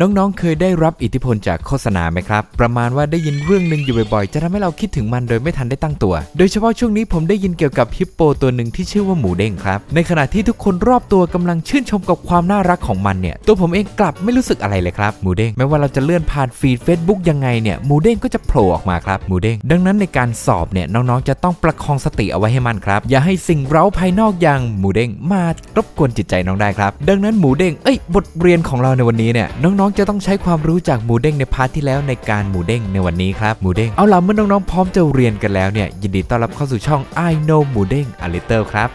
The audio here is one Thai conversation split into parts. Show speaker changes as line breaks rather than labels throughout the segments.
น้องๆ เคยได้รับอิทธิพลจากโฆษณาไหมครับ ประมาณว่าได้ยินเรื่องหนึ่งอยู่บ่อยๆ จะทำให้เราคิดถึงมันโดยไม่ทันได้ตั้งตัว โดยเฉพาะช่วงนี้ผมได้ยินเกี่ยวกับฮิปโปตัวหนึ่งที่ชื่อว่าหมูเด้งครับ ในขณะที่ทุกคนรอบตัวกำลังชื่นชมกับความน่ารักของมันเนี่ย ตัวผมเองกลับไม่รู้สึกอะไรเลยครับ หมูเด้งไม่ว่าเราจะเลื่อนผ่านฟีด Facebook ยังไงเนี่ย หมูเด้งก็จะโผล่ออกมาครับ หมูเด้ง ดังนั้นในการสอบเนี่ยน้องๆ จะต้องประคองสติเอาไว้ให้มันครับ อย่าให้สิ่งเร้าภายนอกอย่างหมูเด้งมารบกวนจิตใจน้องได้ครับ ดังนั้นหมูเด้ง เอ้ย บทเรียนของเราในวันนี้เนี่ยน้องๆจะต้องใช้ความรู้จากหมูเด้งในพาร์ทที่แล้วในการหมูเด้งในวันนี้ครับหมูเด้งเอาล่ะเมื่อน้องๆพร้อมจะเรียนกันแล้วเนี่ยยินดีต้อนรับเข้าสู่ช่อง I know หมูเด้ง a little ครับ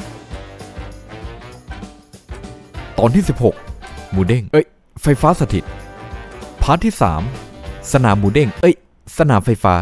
ตอนที่ 16 หมูเด้งเอ้ยไฟฟ้าสถิตพาร์ทที่ 3 สนามหมูเด้งเอ้ย สนามไฟฟ้า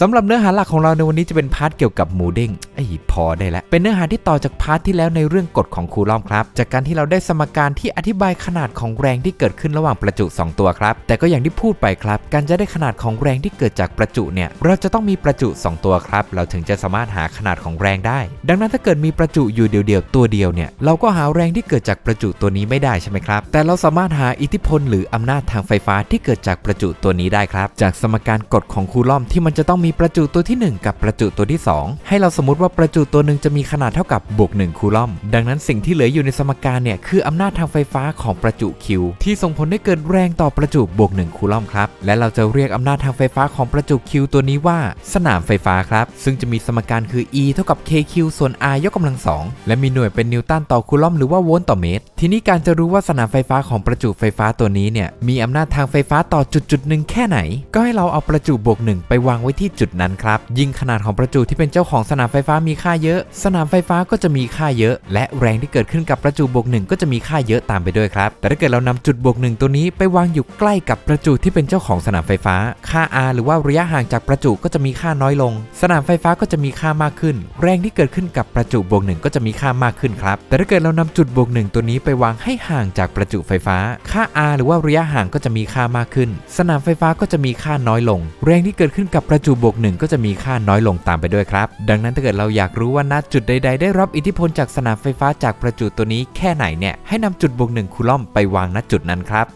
สำหรับเนื้อหาหลักของเราในวันนี้จะเป็นพาร์ทเกี่ยวกับหมูเด้งไอ้พอได้แล้ว เป็นเนื้อหาที่ต่อจากพาร์ทที่แล้วในเรื่องกฎของคูลอมครับ จากการที่เราได้สมการที่อธิบายขนาดของแรงที่เกิดขึ้นระหว่างประจุ 2 ตัวครับ แต่ก็อย่างที่พูดไปครับ การจะได้ขนาดของแรงที่เกิดจากประจุเนี่ย เราจะต้องมีประจุ 2 ตัวครับ เราถึงจะสามารถหาขนาดของแรงได้ ดังนั้นถ้าเกิดมีประจุอยู่เดียวๆตัวเดียวเนี่ย เราก็หาแรงที่เกิดจากประจุตัวนี้ไม่ได้ใช่ไหมครับ แต่เราสามารถหาอิทธิพล หรืออำนาจทางไฟฟ้าที่เกิดจากประจุตัวนี้ได้ครับ จากสมการกฎของคูลอมที่มันจะต้องมีประจุตัวที่ 1 กับประจุตัวที่ 2 ให้เราสมมติว่าประจุตัวหนึ่งจะมีขนาดเท่ากับบวก1คูลอมดังนั้นสิ่งที่เหลืออยู่ในสมการเนี่ยคืออำนาจทางไฟฟ้าของประจุ Q ที่ส่งผลให้เกิดแรงต่อประจุบวก1คูลอมครับและเราจะเรียกอำนาจทางไฟฟ้าของประจุ Q ตัวนี้ว่า สนามไฟฟ้าครับซึ่งจะมีสมการคือ E เท่ากับ KQ ส่วน R ยกกำลังสองและมีหน่วยเป็นนิวตันต่อคูลอมหรือว่าโวลต์ต่อเมตร ทีนี้การจะรู้ว่าสนามไฟฟ้าของประจุไฟฟ้าตัวนี้เนี่ยมีอำนาจทางไฟฟ้าต่อจุดจุดหนึ่งแค่ไหน ก็ให้เราเอาประจุบวกหนึ่งไปวางไว้ที่จุดนั้นครับ ยิ่งขนาดของประจุที่เป็นเจ้าของสนามไฟฟ้ามีค่าเยอะ สนามไฟฟ้าก็จะมีค่าเยอะ และแรงที่เกิดขึ้นกับประจุบวกหนึ่งก็จะมีค่าเยอะตามไปด้วยครับ แต่ถ้าเกิดเรานำจุดบวกหนึ่งตัวนี้ไปวางอยู่ใกล้กับประจุที่เป็นเจ้าของสนามไฟฟ้า ค่า r หรือว่าระยะห่างจากประจุก็จะมีค่าน้อยลง สนามไฟฟ้าก็จะมีค่ามากขึ้น แรงที่เกิดขึ้นกับประจุบวกหนึ่งก็จะมีค่ามากขึ้นครับ แต่ถ้าเกิดเรานำจุดบวกหนึ่งตัวนี้ไปวางให้ห่างจากประจุไฟฟ้า ค่า r หรือว่าระยะห่างก็จะมีค่ามากขึ้น สนามไฟฟ้าก็จะมีค่าน้อยลง แรงที่เกิดขึ้นกับประจุบวกหนึ่งก็จะมีค่าน้อยลงตามไปด้วยครับ ดังนั้นถ้าเกิดเราอยากรู้ว่าณจุดใด ๆ ได้รับอิทธิพลจากสนามไฟฟ้าจากประจุตัวนี้แค่ไหนเนี่ยให้นำจุดบวกหนึ่งคูลอมไปวางณจุดนั้นครับ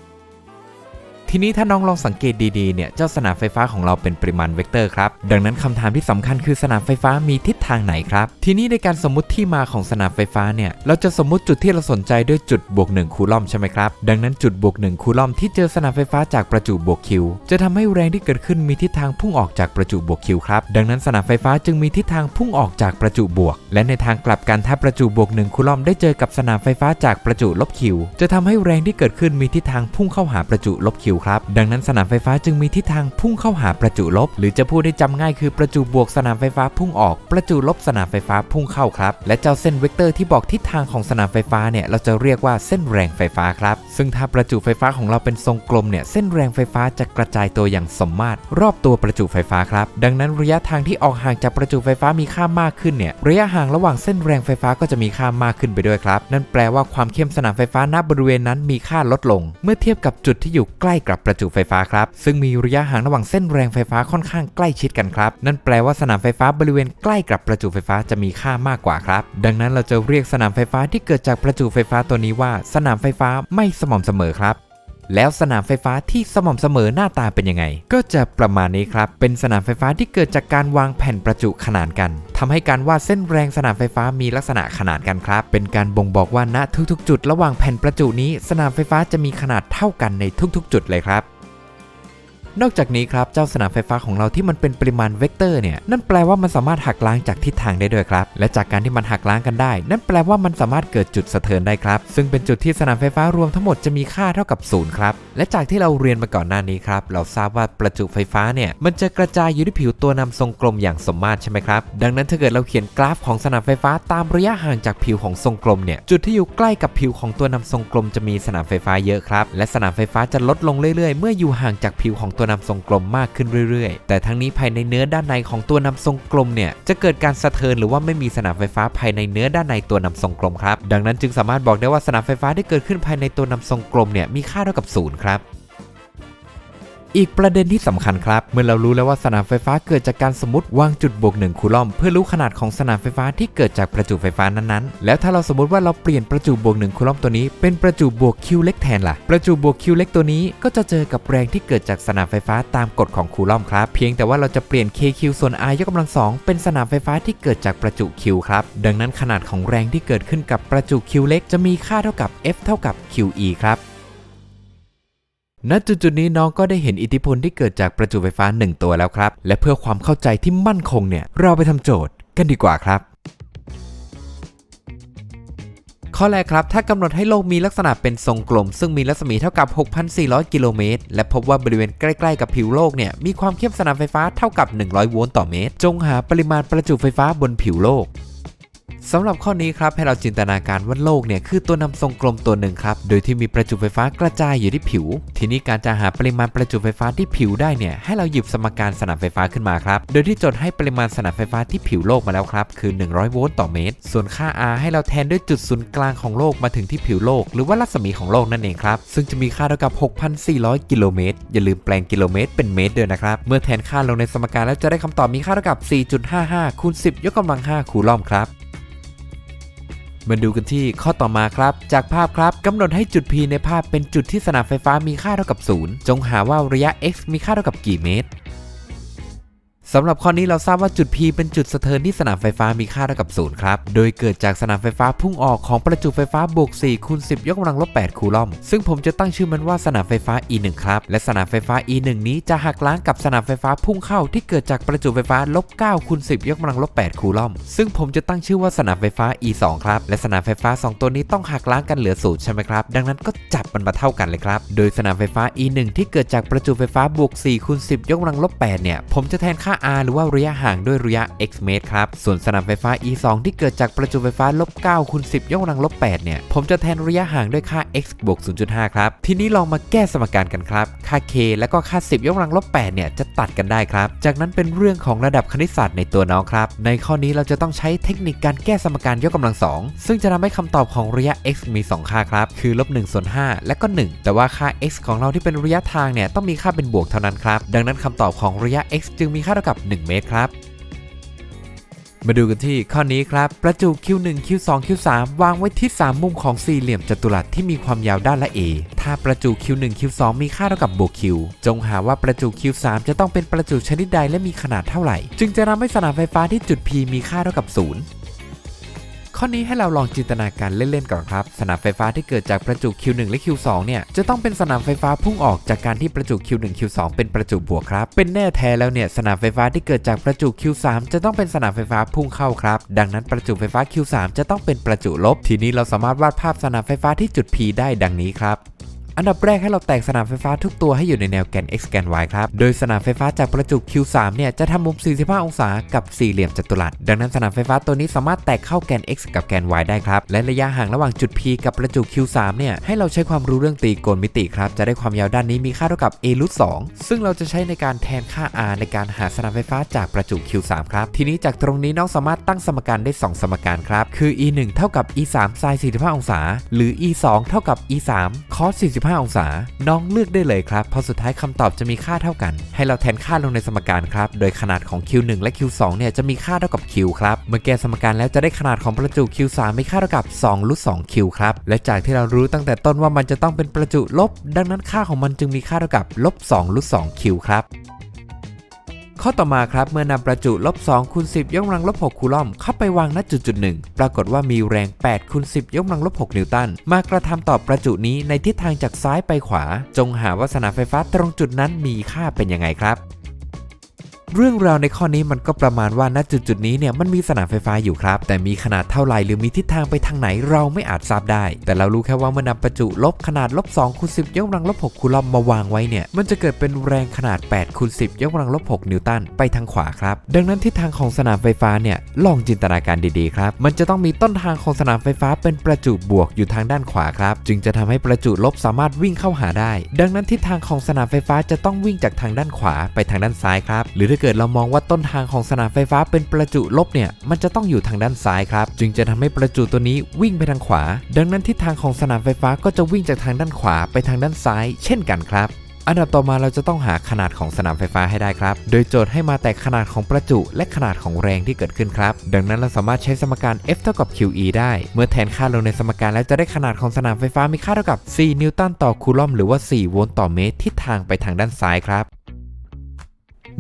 ทีนี้ถ้าน้องลองสังเกตดีๆ เนี่ย เจ้าสนามไฟฟ้าของเราเป็นปริมาณเวกเตอร์ครับ ดังนั้นคำถามที่สำคัญคือสนามไฟฟ้ามีทิศทางไหนครับ ทีนี้ในการสมมติที่มาของสนามไฟฟ้าเนี่ย เราจะสมมติจุดที่เราสนใจด้วยจุดบวก1คูลอมใช่ไหมครับ ดังนั้นจุดบวก1คูลอมที่เจอสนามไฟฟ้าจากประจุบวกคิวจะทำให้แรงที่เกิดขึ้นมีทิศทางพุ่งออกจากประจุบวกคิวครับ ดังนั้นสนามไฟฟ้าจึงมีทิศทางพุ่งออกจากประจุบวก และในทางกลับกันถ้าประจุบวก1คูลอมได้เจอกับสนามไฟฟ้าจากประจุลบคิวจะทำให้แรงที่เกิดขึ้นมีทิศทางพุ่งเข้าหาประจุลบคิวครับ ดังนั้นสนามไฟฟ้าจึงมีทิศทางพุ่งเข้าหาประจุลบ หรือจะพูดได้จำง่ายคือประจุบวกสนามไฟฟ้าพุ่งออก ประจุลบสนามไฟฟ้าพุ่งเข้าครับ และเจ้าเส้นเวกเตอร์ที่บอกทิศทางของสนามไฟฟ้าเนี่ยเราจะเรียกว่าเส้นแรงไฟฟ้าครับ ซึ่งถ้าประจุไฟฟ้าของเราเป็นทรงกลมเนี่ยเส้นแรงไฟฟ้าจะกระจายตัวอย่างสมมาตรรอบตัวประจุไฟฟ้าครับ ดังนั้นระยะทางที่ออกห่างจากประจุไฟฟ้ามีค่ามากขึ้นเนี่ยระยะห่างระหว่างเส้นแรงไฟฟ้าก็จะมีค่ามากขึ้นไปด้วยครับ นั่นแปลว่าความเข้มสนามไฟฟ้าณบริเวณนั้นมีค่าลดลง เมื่อเทียบกับจุดที่อยู่ใกล้กับประจุไฟฟ้าครับ ซึ่งมีระยะห่างระหว่างเส้นแรงไฟฟ้าค่อนข้างใกล้ชิดกันครับ นั่นแปลว่าสนามไฟฟ้าบริเวณใกล้กับประจุไฟฟ้าจะมีค่ามากกว่าครับ ดังนั้นเราจะเรียกสนามไฟฟ้าที่เกิดจากประจุไฟฟ้าตัวนี้ว่า สนามไฟฟ้าไม่สม่ำเสมอครับ แล้วสนามไฟฟ้าที่สม่ำเสมอหน้าตาเป็นยังไง ก็จะประมาณนี้ครับ เป็นสนามไฟฟ้าที่เกิดจากการวางแผ่นประจุขนานกันทำให้การวาดเส้นแรงสนามไฟฟ้ามีลักษณะขนานกันครับ เป็นการบ่งบอกว่าณทุกๆ จุด ระหว่างแผ่นประจุนี้ สนามไฟฟ้าจะมีขนาดเท่ากันในทุกๆ จุดเลยครับ นอกจากนี้ครับเจ้าสนามไฟฟ้าของเราที่มันเป็นปริมาณเวกเตอร์เนี่ยนั่นแปลว่ามันสามารถหักล้างจากทิศทางได้ด้วยครับ และจากการที่มันหักล้างกันได้ นั่นแปลว่ามันสามารถเกิดจุดสะเทือนได้ครับ ซึ่งเป็นจุดที่สนามไฟฟ้ารวมทั้งหมดจะมีค่าเท่ากับศูนย์ครับและจากที่เราเรียนมาก่อนหน้านี้ครับเราทราบว่าประจุไฟฟ้าเนี่ยมันจะกระจายอยู่ที่ผิวตัวนำทรงกลมอย่างสมมาตรใช่ไหมครับดังนั้นถ้าเกิดเราเขียนกราฟของสนามไฟฟ้าตามระยะห่างจากผิวของทรงกลมเนี่ยจุดที่อยู่ใกล้กับผิวของตัวนำทรงกลมจะมีสนามไฟฟ้าเยอะครับและสนามไฟฟ้าจะลดลงเรื่อยๆ เมื่ออยู่ห่างจากผิวของตัวนำทรงกลมมากขึ้นเรื่อยๆ แต่ทั้งนี้ภายในเนื้อด้านในของตัวนำทรงกลมเนี่ยจะเกิดการสะเทือนหรือว่าไม่มีสนามไฟฟ้าภายในเนื้อด้านในตัวนำทรงกลมครับดังนั้นจึงสามารถบอกได้ว่าสนามไฟฟ้าที่เกิดขึ้นภายในตัวนำทรงกลมเนี่ยมีค่าเท่ากับศูนย์ครับ อีกประเด็นที่สำคัญครับ เมื่อเรารู้แล้วว่าสนามไฟฟ้าเกิดจากการสมมติวางจุดบวกหนึ่งคูลอม เพื่อรู้ขนาดของสนามไฟฟ้าที่เกิดจากประจุไฟฟ้านั้นๆ แล้วถ้าเราสมมติว่าเราเปลี่ยนประจุบวกหนึ่งคูลอมตัวนี้เป็นประจุบวกคิวเล็กแทนล่ะ ประจุบวกคิวเล็กตัวนี้ก็จะเจอกับแรงที่เกิดจากสนามไฟฟ้าตามกฎของคูลอมครับ เพียงแต่ว่าเราจะเปลี่ยน KQ ส่วน R ยกกำลังสองเป็นสนามไฟฟ้าที่เกิดจากประจุ Q ครับ ดังนั้นขนาดของแรงที่เกิดขึ้นกับประจุ Q เล็กจะมีค่าเท่ากับ F เท่ากับ QE ครับ ณจุดจุดนี้น้องก็ได้เห็นอิทธิพลที่เกิดจากประจุไฟฟ้า 1 ตัวแล้วครับ และเพื่อความเข้าใจที่มั่นคงเนี่ย เราไปทำโจทย์กันดีกว่าครับ ข้อแรกครับ ถ้ากำหนดให้โลกมีลักษณะเป็นทรงกลม ซึ่งมีรัศมีเท่ากับ 6,400 กิโลเมตร และพบว่าบริเวณใกล้ ๆ กับผิวโลกเนี่ย มีความเข้มสนามไฟฟ้าเท่ากับ 100 โวลต์ต่อเมตร จงหาปริมาณประจุไฟฟ้าบนผิวโลก สำหรับข้อนี้ครับให้เราจินตนาการว่าโลกเนี่ยคือตัวนำทรงกลมตัวหนึ่งครับ โดยที่มีประจุไฟฟ้ากระจายอยู่ที่ผิว ทีนี้การจะหาปริมาณประจุไฟฟ้าที่ผิวได้เนี่ยให้เราหยิบสมการสนามไฟฟ้าขึ้นมาครับ โดยที่จดให้ปริมาณสนามไฟฟ้าที่ผิวโลกมาแล้วครับ คือ 100 โวลต์ต่อเมตร ส่วนค่า R ให้เราแทนด้วยจุดศูนย์กลางของโลกมาถึงที่ผิวโลก หรือว่ารัศมีของโลกนั่นเองครับ ซึ่งจะมีค่าเท่ากับ 6,400 กิโลเมตร อย่าลืมแปลงกิโลเมตรเป็นเมตรด้วยนะครับ เมื่อแทนค่าลงในสมการแล้วจะได้คำตอบมีค่าเท่ากับ 4.55คูณ10 ยกกำลัง 5 คูลอมครับ มาดูกันที่ข้อต่อมาครับ จากภาพครับกำหนดให้จุด P ในภาพเป็นจุดที่สนามไฟฟ้ามีค่าเท่ากับ 0 จงหาว่าระยะ x มีค่าเท่ากับกี่เมตร สำหรับข้อนี้เราทราบว่าจุด P เป็นจุดสะเทินที่สนามไฟฟ้ามีค่าเท่ากับ0ครับ โดยเกิดจากสนามไฟฟ้าพุ่งออกของประจุไฟฟ้าบวก4คูณ10 ยกกำลังลบ8คูลอม ซึ่งผมจะตั้งชื่อมันว่าสนามไฟฟ้า E1 ครับ และสนามไฟฟ้า E1 นี้จะหักล้างกับสนามไฟฟ้าพุ่งเข้าที่เกิดจากประจุไฟฟ้าลบ9คูณ10 ยกกำลังลบ8คูลอม ซึ่งผมจะตั้งชื่อว่าสนามไฟฟ้า E2 ครับ และสนามไฟฟ้า 2 ตัวนี้ต้องหักล้างกันเหลือศูนย์ใช่ไหมครับ ดังนั้นก็จับมันมาเท่ากันเลยครับ โดยสนามไฟฟ้า E1 ที่เกิดจากประจุไฟฟ้าบวก4คูณ10 ยกกำลังลบ8เนี่ย ผมจะแทนค่า R หรือว่าระยะห่างด้วยระยะ x เมตรครับ ส่วนสนามไฟฟ้า E2 ที่เกิดจากประจุไฟฟ้าลบ9คูณ10 ยกกำลังลบ8เนี่ย ผมจะแทนระยะห่างด้วยค่า x บวก 0.5 ครับ ทีนี้ลองมาแก้สมการกันครับ ค่า k และก็ค่า 10 ยกกำลังลบ8เนี่ยจะตัดกันได้ครับ จากนั้นเป็นเรื่องของระดับคณิตศาสตร์ในตัวน้องครับ ในข้อนี้เราจะต้องใช้เทคนิคการแก้สมการยกกำลัง 2 ซึ่งจะทำให้คำตอบของระยะ x มี 2 ค่าครับ คือลบ1ส่วน5และก็ 1 แต่ว่าค่า x ของเราที่เป็นระยะทางเนี่ยต้องมีค่าเป็นบวกเท่านั้นครับ ดังนั้นคำตอบของระยะ x จึงมีค่าเท่ากับ 1 เมตรครับ มาดูกันที่ข้อนี้ครับ ประจุ Q1 Q2 Q3 วางไว้ที่ 3 มุมของสี่เหลี่ยมจัตุรัสที่มีความยาวด้านละ A ถ้าประจุ Q1 Q2 มีค่าเท่ากับบวก Q จงหาว่าประจุ Q3 จะต้องเป็นประจุชนิดใดและมีขนาดเท่าไหร่ จึงจะทำให้สนามไฟฟ้าที่จุด P มีค่าเท่ากับ 0 ข้อนี้ให้เราลองจินตนาการเล่นๆก่อนครับ สนามไฟฟ้าที่เกิดจากประจุ Q1 และ Q2 เนี่ยจะต้องเป็นสนามไฟฟ้าพุ่งออกจากการที่ประจุ Q1 Q2 เป็นประจุบวกครับ เป็นแน่แท้แล้วเนี่ยสนามไฟฟ้าที่เกิดจากประจุ Q3 จะต้องเป็นสนามไฟฟ้าพุ่งเข้าครับ ดังนั้นประจุไฟฟ้า Q3 จะต้องเป็นประจุลบ ทีนี้เราสามารถวาดภาพสนามไฟฟ้าที่จุด P ได้ดังนี้ครับ อันดับแรกให้เราแตกสนามไฟฟ้าทุกตัวให้อยู่ในแนวแกน x แกน y ครับ โดยสนามไฟฟ้าจากประจุ Q3 เนี่ยจะทำมุม 45 องศากับสี่เหลี่ยมจัตุรัส ดังนั้นสนามไฟฟ้าตัวนี้สามารถแตกเข้าแกน x กับแกน y ได้ครับ และระยะห่างระหว่างจุด P กับประจุ Q3 เนี่ยให้เราใช้ความรู้เรื่องตีโกณมิติครับ จะได้ความยาวด้านนี้มีค่าเท่ากับ a รูท2ซึ่งเราจะใช้ในการแทนค่า r ในการหาสนามไฟฟ้าจากประจุ Q3 ครับ ทีนี้จากตรงนี้น้องสามารถตั้งสมการได้ 2 สมการครับ คือ e 1เท่ากับ e 3 sin 45 องศา หรือ e 2เท่ากับ e 3 cos 45องศา น้องเลือกได้เลยครับ เพราะสุดท้ายคำตอบจะมีค่าเท่ากัน ให้เราแทนค่าลงในสมการครับ โดยขนาดของ Q1 และ Q2 เนี่ยจะมีค่าเท่ากับ Q ครับ เมื่อแก้สมการแล้วจะได้ขนาดของประจุ Q3 มีค่าเท่ากับ2รูท2 Q ครับ และจากที่เรารู้ตั้งแต่ต้นว่ามันจะต้องเป็นประจุลบ ดังนั้นค่าของมันจึงมีค่าเท่ากับลบ2รูท2 Q ครับ ข้อต่อมาครับเมื่อนำประจุลบ2คูณ10 ยกกำลังลบ6คูลอมเข้าไปวางณจุดจุดหนึ่งปรากฏว่ามีแรง8คูณ10 ยกกำลังลบ6นิวตันมากระทำต่อประจุนี้ในทิศทางจากซ้ายไปขวา จงหาว่าสนามไฟฟ้าตรงจุดนั้นมีค่าเป็นยังไงครับ เรื่องราวในข้อนี้มันก็ประมาณว่าณจุดจุดนี้เนี่ยมันมีสนามไฟฟ้าอยู่ครับ แต่มีขนาดเท่าไหร่หรือมีทิศทางไปทางไหนเราไม่อาจทราบได้ แต่เรารู้แค่ว่าเมื่อนำประจุลบขนาดลบ2คูณ10ยกกำลังลบ6คูลอมมาวางไว้เนี่ยมันจะเกิดเป็นแรงขนาด8คูณ10ยกกำลังลบ6นิวตันไปทางขวาครับ ดังนั้นทิศทางของสนามไฟฟ้าเนี่ยลองจินตนาการดีๆครับ มันจะต้องมีต้นทางของสนามไฟฟ้าเป็นประจุบวกอยู่ทางด้านขวาครับ จึงจะทำให้ประจุลบสามารถวิ่งเข้าหาได้ ดังนั้นทิศทางของสนามไฟฟ้าจะต้องวิ่งจากทางด้านขวาไปทางด้านซ้ายครับ หรือเกิดเรามองว่าต้นทางของสนามไฟฟ้าเป็นประจุลบเนี่ย มันจะต้องอยู่ทางด้านซ้ายครับ จึงจะทำให้ประจุตัวนี้วิ่งไปทางขวา ดังนั้นทิศทางของสนามไฟฟ้าก็จะวิ่งจากทางด้านขวาไปทางด้านซ้าย เช่นกันครับอันดับต่อมาเราจะต้องหาขนาดของสนามไฟฟ้าให้ได้ครับ โดยโจทย์ให้มาแต่ขนาดของประจุและขนาดของแรงที่เกิดขึ้นครับ ดังนั้นเราสามารถใช้สมการ F เท่ากับ QE ได้ เมื่อแทนค่าลงในสมการแล้วจะได้ขนาดของสนามไฟฟ้ามีค่าเท่ากับ 4 นิวตันต่อคูลอมหรือว่า 4 โวลต์ต่อเมตรทิศทางไปทางด้านซ้ายครับ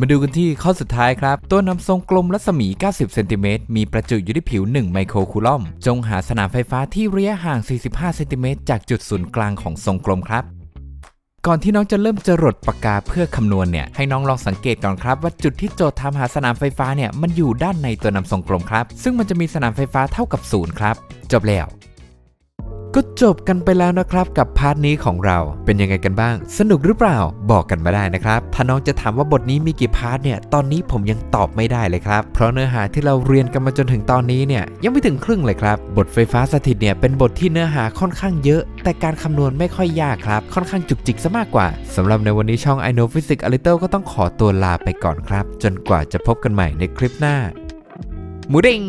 มาดูกันที่ข้อสุดท้ายครับ ตัวนำทรงกลมรัศมี 90 เซนติเมตร มีประจุอยู่ที่ผิว 1 ไมโครคูลอม จงหาสนามไฟฟ้าที่ระยะห่าง 45 เซนติเมตรจากจุดศูนย์กลางของทรงกลมครับ ก่อนที่น้องจะเริ่มจรดปากกาเพื่อคำนวณเนี่ย ให้น้องลองสังเกตก่อนครับ ว่าจุดที่โจทย์ทำหาสนามไฟฟ้าเนี่ย มันอยู่ด้านในตัวนำทรงกลมครับ ซึ่งมันจะมีสนามไฟฟ้าเท่ากับศูนย์ครับ จบแล้ว ก็จบกันไปแล้วนะครับกับพาร์ทนี้ของเราเป็นยังไงกันบ้าง สนุกหรือเปล่าบอกกันมาได้นะครับ ถ้าน้องจะถามว่าบทนี้มีกี่พาร์ทเนี่ยตอนนี้ผมยังตอบไม่ได้เลยครับ เพราะเนื้อหาที่เราเรียนกันมาจนถึงตอนนี้เนี่ยยังไม่ถึงครึ่งเลยครับ บทไฟฟ้าสถิตเนี่ยเป็นบทที่เนื้อหาค่อนข้างเยอะ แต่การคำนวณไม่ค่อยยากครับ ค่อนข้างจุกจิกซะมากกว่าสำหรับในวันนี้ช่อง I know Physics a little ก็ต้องขอตัวลาไปก่อนครับ จนกว่าจะพบกันใหม่ในคลิปหน้าหมูเด้ง